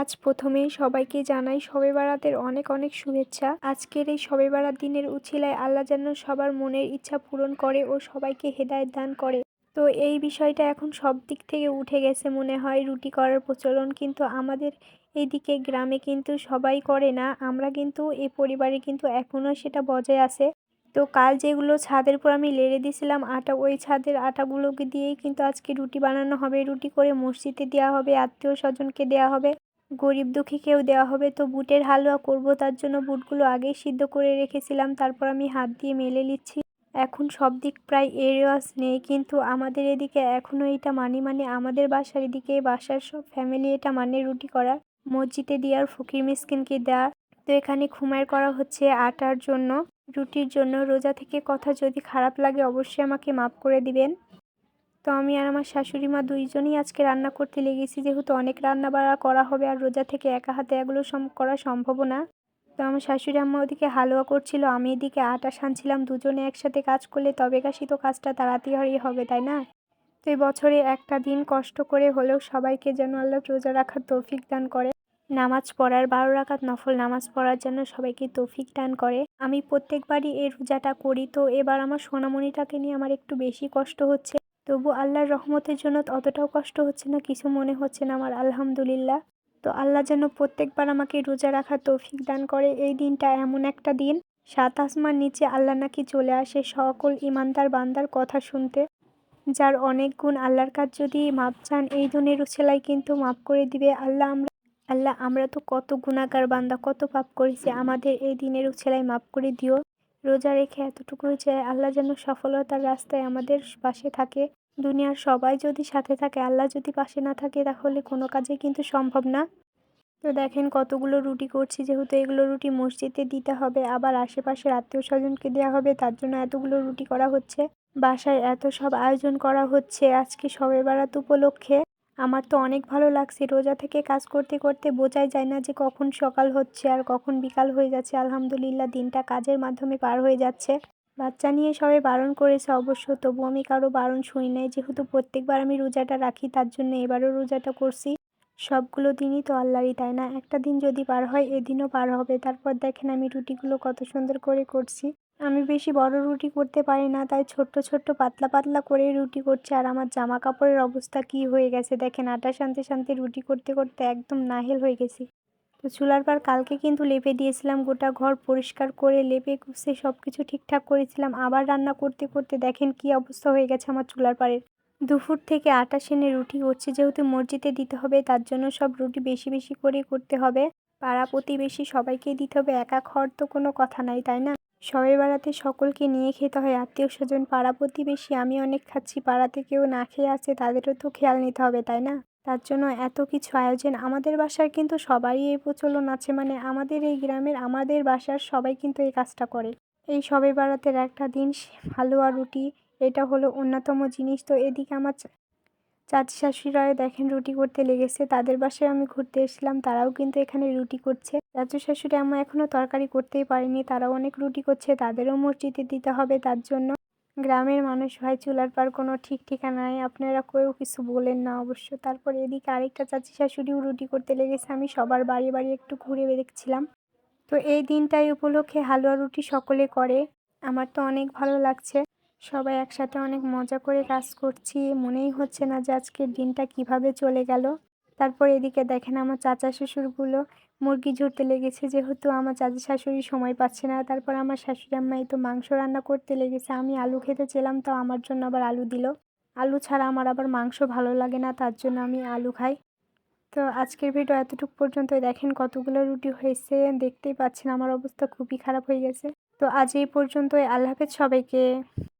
আজ প্রথমেই সবাইকে জানাই শবে বারাতের অনেক অনেক শুভেচ্ছা। আজকের এই শবে বারাত দিনের উছিলায় আল্লাহ যেন সবার মনের ইচ্ছা পূরণ করে ও সবাইকে হেদায়ত দান করে। তো এই বিষয়টা এখন সব দিক থেকে উঠে গেছে মনে হয় রুটি করার প্রচলন, কিন্তু আমাদের এইদিকে গ্রামে কিন্তু সবাই করে না, আমরা কিন্তু এই পরিবারে কিন্তু এখনও সেটা বজায় আছে। তো কাল যেগুলো ছাদের উপর আমি লেড়ে দিয়েছিলাম আটা, ওই ছাদের আটাগুলোকে দিয়েই কিন্তু আজকে রুটি বানানো হবে। রুটি করে মসজিদে দেওয়া হবে, আত্মীয় স্বজনকে দেওয়া হবে। গরিব দুঃখীকেও দেওয়া হবে, তো বুটের হালুয়া করব। তার জন্য বুটগুলো আগেই সিদ্ধ করে রেখেছিলাম, তারপর আমি হাত দিয়ে মেলে নিচ্ছি। এখন সব দিক প্রায় এরিয়াস নেই, কিন্তু আমাদের এদিকে এখনও এটা মানি মানে আমাদের বাসার এদিকে, বাসার সব ফ্যামিলি এটা মানে রুটি করার মসজিদে দেওয়ার, ফকির মিসকিনকে দেওয়ার। তো এখানে খুমার করা হচ্ছে আটার জন্য, রুটির জন্য। রোজা থেকে কথা যদি খারাপ লাগে, অবশ্যই আমাকে মাফ করে দিবেন। তো আমি আর আমার শাশুড়ি মা দুইজনই আজকে রান্না করতে লেগেছি, যেহেতু অনেক রান্না বাড়া করা হবে আর রোজা থেকে একা হাতে এগুলো সম, করা সম্ভব না। তো আমার শাশুড়ি আম্মা ওদিকে হালুয়া করছিল, আমি এদিকে আটা সানছিলাম, দুজনে একসাথে কাজ করলে তবে কাশি তো কাজটা তাড়াতাড়ি হবে, তাই না? তো এই বছরে একটা দিন কষ্ট করে হলেও সবাইকে যেন আল্লাহ রোজা রাখার তৌফিক দান করে। নামাজ পড়ার বারো রাকাত নফল নামাজ পড়ার জন্য সবাইকে তৌফিক দান করে। আমি প্রত্যেকবারই এই রোজাটা করি, তো এবার আমার সোনামণিটাকে নিয়ে আমার একটু বেশি কষ্ট হচ্ছে। তবু আল্লাহর রহমতের জন্য অতটাও কষ্ট হচ্ছে না, কিছু মনে হচ্ছে না আমার, আলহামদুলিল্লাহ। তো আল্লাহ যেন প্রত্যেকবার আমাকে রোজা রাখার তৌফিক দান করে। এই দিনটা এমন একটা দিন, সাত আসমান নিচে আল্লাহ নাকি চলে আসে সকল ইমানদার বান্দার কথা শুনতে, যার অনেক গুণ আল্লাহর কাজ। যদি মাপ চান, এই ধনের উছেলাই কিন্তু মাপ করে দিবে আল্লাহ আমরা। আল্লাহ, আমরা তো কত গুণাকার বান্দা, কত পাপ করেছি, আমাদের এই দিনের উছেলাই মাপ করে দিও। রোজা রেখে এতটুকু চাই আল্লাহ যেন সফলতার রাস্তায় আমাদের পাশে থাকে। দুনিয়ার সবাই যদি সাথে থাকে, আল্লাহ যদি পাশে না থাকে, তাহলে কোনো কাজে কিন্তু সম্ভব না। তো দেখেন কতগুলো রুটি করছি, যেহেতু এগুলো রুটি মসজিদে দিতে হবে, আবার আশেপাশের আত্মীয় স্বজনকে দেওয়া হবে, তার জন্য এতগুলো রুটি করা হচ্ছে। বাসায় এত সব আয়োজন করা হচ্ছে, আজকে সবে বারাত উপলক্ষে। আমার তো অনেক ভালো লাগছে, রোজা থেকে কাজ করতে করতে বোঝাই যায় না যে কখন সকাল হচ্ছে আর কখন বিকাল হয়ে যাচ্ছে। আলহামদুলিল্লাহ, দিনটা কাজের মাধ্যমে পার হয়ে যাচ্ছে। বাচ্চা নিয়ে সবাই বারণ করেছে অবশ্য তবু আমি কারও বারণ শুনি নাই। যেহেতু প্রত্যেকবার আমি রোজাটা রাখি, তার জন্য এবারও রোজাটা করছি। সবগুলো দিনই তো আল্লাহরই, তাই না? একটা দিন যদি পার হয়, এদিনও পার হবে। তারপর দেখেন আমি রুটিগুলো কত সুন্দর করে করছি। আমি বেশি বড় রুটি করতে পারি না, তাই ছোট্ট ছোট্ট পাতলা পাতলা করে রুটি করছি। আর আমার জামা কাপড়ের অবস্থা কি হয়ে গেছে দেখেন আটা শান্তি শান্তি রুটি করতে করতে একদম নাহেল হয়ে গেছি। তো চুলার পর কালকে কিন্তু লেপে দিয়েছিলাম গোটা ঘর পরিষ্কার করে, লেপে কুচে সব কিছু ঠিকঠাক করেছিলাম। আবার রান্না করতে করতে দেখেন কি অবস্থা হয়ে গেছে আমার চুলার পাড়ের। দুপুর থেকে আটা সেনে রুটি করছে, যেহেতু মসজিদে দিতে হবে তার জন্য সব রুটি বেশি বেশি করে করতে হবে। পাড়া প্রতিবেশী সবাইকে দিতে হবে, একা খাওয়ার তো কোনো কথা নাই, তাই না? সবাই বেড়াতে সকলকে নিয়ে খেতে হয়, আত্মীয় স্বজন, পাড়া প্রতিবেশী, আমি অনেক খাচ্ছি পাড়াতে কেউ না খেয়ে আছে, তাদেরও তো খেয়াল নিতে হবে, তাই না? তার জন্য এত কিছু আয়োজন আমাদের বাসার কিন্তু সবারই এই প্রচলন আছে। মানে আমাদের এই গ্রামের আমাদের বাসার সবাই কিন্তু এই কাজটা করে। এই সবে বেড়াতের একটা দিন হালুয়া, রুটি, এটা হলো অন্যতম জিনিস। তো এদিকে আমার চাচি শাশুড়িরাও দেখেন রুটি করতে লেগেছে। তাদের বাসায় আমি ঘুরতে এসেছিলাম, তারাও কিন্তু এখানে রুটি করছে। চাচু শাশুড়ি আমার এখনও তরকারি করতেই পারেনি, তারাও অনেক রুটি করছে, তাদেরও মসজিদে দিতে হবে তার জন্য। গ্রামের মানুষ ভাই, চুলার পার কোনো ঠিক ঠিকানা নেই। আপনারা কেউ কিছু বলেন না অবশ্য। তারপর এদিকে আরেকটা চাচি শাশুড়িও রুটি করতে লেগেছে। আমি সবার বাড়ি বাড়ি একটু ঘুরে দেখছিলাম তো এই দিনটাই উপলক্ষে হালুয়া রুটি সকলে করে। আমার তো অনেক ভালো লাগছে। সবাই একসাথে অনেক মজা করে কাজ করছি। মনেই হচ্ছে না যে আজকের দিনটা কীভাবে চলে গেল। তারপর এদিকে দেখেন আমার চাচা শ্বশুরগুলো মুরগি ঝুড়তে লেগেছে, যেহেতু আমার চাচা শাশুড়ি সময় পাচ্ছে না, তারপর আমার শাশুড়ি আম্মাই তো মাংস রান্না করতে লেগেছে, আমি আলু খেতে চেলাম, তো আমার জন্য আবার আলু দিল। আলু ছাড়া আমার আবার মাংস ভালো লাগে না, তার জন্য আমি আলু খাই। তো আজকের ভিডিও এতটুকু পর্যন্ত দেখেন কতগুলো রুটি হয়েছে, দেখতেই পাচ্ছেন আমার অবস্থা খুবই খারাপ হয়ে গেছে। তো আজ এই পর্যন্তই, আল্লাহ হাফেজ সবাইকে।